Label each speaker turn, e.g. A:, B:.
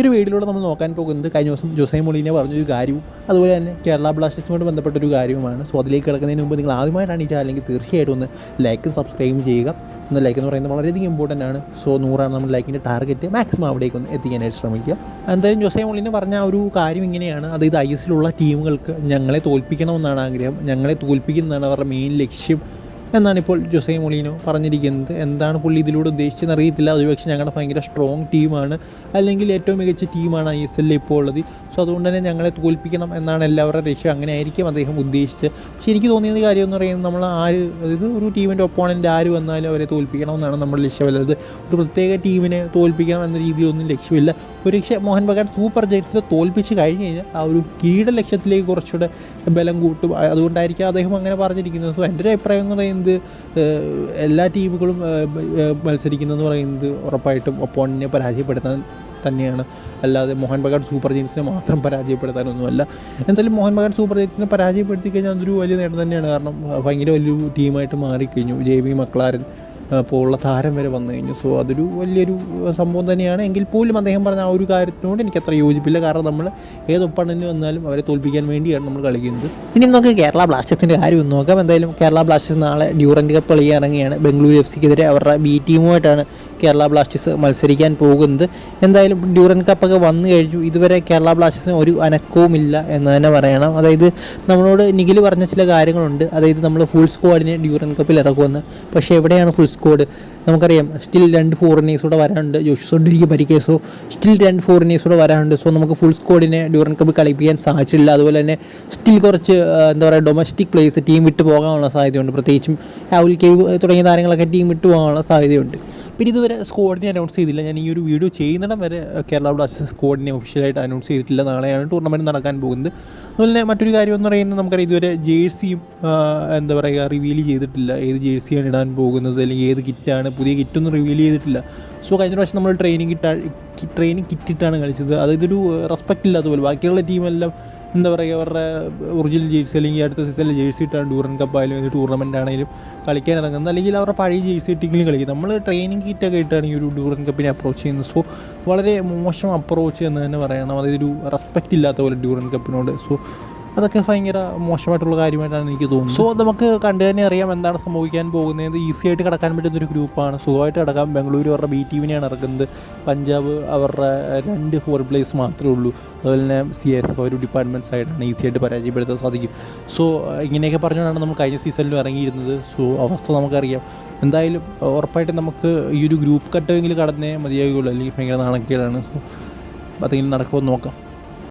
A: ഈ ഒരു വീഡിയോയിലൂടെ നമ്മൾ നോക്കാൻ പോകുന്നത് കഴിഞ്ഞ ദിവസം ജോസൈ മൊളീനെ പറഞ്ഞൊരു കാര്യവും അതുപോലെ തന്നെ കേരള ബ്ലാസ്റ്റേഴ്സുമായിട്ട് ബന്ധപ്പെട്ട ഒരു കാര്യവുമാണ്. സോ അതിലേക്ക് കിടക്കുന്നതിന് മുമ്പ് നിങ്ങൾ ആദ്യമായിട്ടാണ് ഈ ചാനലെങ്കിൽ തീർച്ചയായിട്ടും ഒന്ന് ലൈക്ക് സബ്സ്ക്രൈബ് ചെയ്യുക. ഒന്ന് ലൈക്ക് എന്ന് പറയുന്നത് വളരെയധികം ഇമ്പോർട്ടന്റ് ആണ്. സോ നൂറാണ് നമ്മൾ ലൈക്കിന്റെ ടാർഗറ്റ് മാക്സിമം അവിടേക്ക് ഒന്ന് എത്തിക്കാനായിട്ട് ശ്രമിക്കുക. എന്തായാലും ജോസൈ മൊളീനെ പറഞ്ഞ ഒരു കാര്യം ഇങ്ങനെയാണ്. അതായത് ഐ എസിലുള്ള ടീമുകൾക്ക് ഞങ്ങളെ തോൽപ്പിക്കണമെന്നാണ് ആഗ്രഹം. ഞങ്ങളെ തോൽപ്പിക്കുന്നതാണ് അവരുടെ മെയിൻ ലക്ഷ്യം. എന്നാണ് ഇപ്പോൾ ജോസെ മൊളീനോ പറഞ്ഞിരിക്കുന്നത്. എന്താണ് പുള്ളി ഇതിലൂടെ ഉദ്ദേശിച്ചതെന്ന് അറിയത്തില്ല. ഒരുപക്ഷെ ഞങ്ങളുടെ ഭയങ്കര സ്ട്രോങ് ടീമാണ് അല്ലെങ്കിൽ ഏറ്റവും മികച്ച ടീമാണ് ഐ എസ് എല്ലിൽ ഇപ്പോൾ ഉള്ളത്. സോ അതുകൊണ്ട് തന്നെ ഞങ്ങളെ തോൽപ്പിക്കണം എന്നാണ് എല്ലാവരുടെ ലക്ഷ്യം. അങ്ങനെ ആയിരിക്കും അദ്ദേഹം ഉദ്ദേശിച്ചത്. പക്ഷേ എനിക്ക് തോന്നിയത് കാര്യം എന്ന് പറയുന്നത് നമ്മൾ ആര് അതായത് ഒരു ടീമിന്റെ ഒപ്പോണന്റ് ആര് വന്നാലും അവരെ തോൽപ്പിക്കണം എന്നാണ് നമ്മുടെ ലക്ഷ്യമല്ലത് ഒരു പ്രത്യേക ടീമിനെ തോൽപ്പിക്കണം എന്ന രീതിയിലൊന്നും ലക്ഷ്യമില്ല. ഒരു പക്ഷേ മോഹൻ ബഗാൻ സൂപ്പർ ജയൻസിനെ തോൽപ്പിച്ച് കഴിഞ്ഞ് കഴിഞ്ഞാൽ ആ ഒരു കിരീട ലക്ഷ്യത്തിലേക്ക് കുറച്ചുകൂടെ ബലം കൂട്ടും. അതുകൊണ്ടായിരിക്കും അദ്ദേഹം അങ്ങനെ പറഞ്ഞിരിക്കുന്നത്. സോ എന്റെ ഒരു അഭിപ്രായം എന്ന് പറയുന്നത് ഏഹ്, എല്ലാ ടീമുകളും മത്സരിക്കുന്നതെന്ന് പറയുന്നത് ഉറപ്പായിട്ടും ഒപ്പോണിനെ പരാജയപ്പെടുത്താൻ തന്നെയാണ്. അല്ലാതെ മോഹൻ ബഗാൻ സൂപ്പർ ജെയിൻസിനെ മാത്രം പരാജയപ്പെടുത്താനൊന്നുമല്ല. എന്തായാലും മോഹൻ ബഗാൻ സൂപ്പർ ജെയിൻസിനെ പരാജയപ്പെടുത്തി കഴിഞ്ഞാൽ അതൊരു വലിയ നേട്ടം തന്നെയാണ്. കാരണം ഭയങ്കര വലിയൊരു ടീമായിട്ട് മാറിക്കഴിഞ്ഞു. ജെ ബി മക്ലാരൻ പോലുള്ള താരം വരെ വന്നു കഴിഞ്ഞു. സോ അതൊരു വലിയൊരു സംഭവം തന്നെയാണ്. എങ്കിൽ പോലും അദ്ദേഹം പറഞ്ഞ ആ ഒരു കാര്യത്തിനോട് എനിക്ക് അത്ര യോജിപ്പില്ല. കാരണം നമ്മൾ ഏത് വന്നാലും അവരെ തോൽപ്പിക്കാൻ വേണ്ടിയാണ് നമ്മൾ കളിക്കുന്നത്. ഇനി നമുക്ക് കേരള ബ്ലാസ്റ്റേഴ്സിന്റെ കാര്യം നോക്കാം. എന്തായാലും കേരള ബ്ലാസ്റ്റേഴ്സ് നാളെ ഡ്യൂറന്റ് കപ്പ് ഇറങ്ങുകയാണ് ബംഗളൂരു എഫ് സിക്കെതിരെ അവരുടെ ബി ടീമുമായിട്ടാണ് കേരള ബ്ലാസ്റ്റേഴ്സ് മത്സരിക്കാൻ പോകുന്നത്. എന്തായാലും ഡ്യൂറൻ കപ്പൊക്കെ വന്നു കഴിഞ്ഞു. ഇതുവരെ കേരള ബ്ലാസ്റ്റേഴ്സിന് ഒരു അനക്കവുമില്ല എന്ന് തന്നെ പറയണം. അതായത് നമ്മളോട് നിഖിൽ പറഞ്ഞ ചില കാര്യങ്ങളുണ്ട്. അതായത് നമ്മൾ ഫുൾ സ്ക്വാഡിനെ ഡ്യൂറൻ കപ്പിൽ ഇറക്കുമെന്ന്. പക്ഷേ എവിടെയാണ് ഫുൾ സ്ക്വാഡ് നമുക്കറിയാം സ്റ്റിൽ രണ്ട് ഫോറിനേഴ്സ് കൂടെ വരാനുണ്ട്. ജോഷിസോ ഡിരിക്ക് പരിക്കേസോ സ്റ്റിൽ രണ്ട് ഫോറിനേഴ്സ് കൂടെ വരാനുണ്ട്. സോ നമുക്ക് ഫുൾ സ്ക്വാഡിനെ ഡ്യൂറൻ കപ്പ് കളിപ്പിക്കാൻ സാധിച്ചില്ല അതുപോലെ തന്നെ സ്റ്റിൽ കുറച്ച് എന്താ പറയുക ഡൊമസ്റ്റിക് പ്ലേസ് ടീം വിട്ട് പോകാനുള്ള സാധ്യതയുണ്ട്. പ്രത്യേകിച്ചും രാഹുൽ കേവ് തുടങ്ങിയ താരങ്ങളൊക്കെ ടീം വിട്ടു പോകാനുള്ള സാധ്യതയുണ്ട്. പിന്നെ ഇതുവരെ സ്ക്വാഡിനെ അനൗൺസ് ചെയ്തില്ല. ഞാൻ ഈ ഒരു വീഡിയോ ചെയ്യുന്നിടം വരെ കേരള ബ്ലാസ്റ്റേഴ്സ് സ്ക്വാഡിനെ ഒഫീഷ്യലായിട്ട് അനൗൺസ് ചെയ്തിട്ടില്ല. നാളെയാണ് ടൂർണമെന്റ് നടക്കാൻ പോകുന്നത്. അതുപോലെ തന്നെ മറ്റൊരു കാര്യം എന്ന് പറയുന്നത് നമുക്കറിയാം ഇതുവരെ ജേഴ്സിയും എന്താ പറയുക റിവീൽ ചെയ്തിട്ടില്ല. ഏത് ജേഴ്സിയാണ് ഇടാൻ പോകുന്നത് അല്ലെങ്കിൽ ഏത് കിറ്റാണ് പുതിയ കിറ്റൊന്നും റിവീൽ ചെയ്തിട്ടില്ല. സോ കഴിഞ്ഞ പ്രാവശ്യം നമ്മൾ ട്രെയിനിങ് കിട്ടാ ട്രെയിനിങ് കിറ്റിട്ടാണ് കളിച്ചത്. അതായത് ഒരു റെസ്പെക്റ്റ് ഇല്ലാത്ത പോലെ. ബാക്കിയുള്ള ടീമെല്ലാം എന്താ പറയുക അവരുടെ ഒറിജിനൽ ജേഴ്സി അല്ലെങ്കിൽ അടുത്ത സീസണിൽ ജേഴ്സി ഇട്ടാണ് ഡൂറൻ കപ്പ് ആയാലും ടൂർണമെന്റ് ആണെങ്കിലും കളിക്കാൻ ഇറങ്ങുന്നത്. അല്ലെങ്കിൽ അവരുടെ പഴയ ജേഴ്സി ഇട്ടെങ്കിലും കളിക്കും. നമ്മൾ ട്രെയിനിങ് കിറ്റൊക്കെ ഇട്ടാണ് ഈ ഒരു ഡൂറൻ കപ്പിനെ അപ്രോച്ച് ചെയ്യുന്നത്. സോ വളരെ മോശം അപ്രോച്ച് എന്ന് തന്നെ പറയണം. അതായത് ഒരു റെസ്പെക്റ്റ് ഇല്ലാത്ത പോലെ ഡൂറൻ കപ്പിനോട് സോ അതൊക്കെ ഭയങ്കര മോശമായിട്ടുള്ള കാര്യമായിട്ടാണ് എനിക്ക് തോന്നുന്നത്. സോ നമുക്ക് കണ്ടു തന്നെ അറിയാം എന്താണ് സംഭവിക്കാൻ പോകുന്നത് ഈസി ആയിട്ട് കിടക്കാൻ പറ്റുന്ന ഒരു ഗ്രൂപ്പാണ് സുഖമായിട്ട് കിടക്കാൻ ബംഗളൂരു അവരുടെ ബി ടീമിനെയാണ് ഇറക്കുന്നത്. പഞ്ചാബ് അവരുടെ രണ്ട് ഫോർ പ്ലേസ് മാത്രമേ ഉള്ളൂ. അതുപോലെ തന്നെ സി എസ് ഒരു ഡിപ്പാർട്ട്മെന്റ് സൈഡാണ് ഈസി ആയിട്ട് പരാജയപ്പെടുത്താൻ സാധിക്കും. സോ ഇങ്ങനെയൊക്കെ പറഞ്ഞുകൊണ്ടാണ് നമ്മൾ കഴിഞ്ഞ സീസണിലും ഇറങ്ങിയിരുന്നത്. സോ അവസ്ഥ നമുക്കറിയാം. എന്തായാലും ഉറപ്പായിട്ടും നമുക്ക് ഈ ഒരു ഗ്രൂപ്പ് ഘട്ടമെങ്കിലും കടന്നേ മതിയാകുള്ളൂ അല്ലെങ്കിൽ ഭയങ്കര നാണക്കേടാണ്. സോ അതെങ്കിലും നടക്കുമെന്ന് നോക്കാം.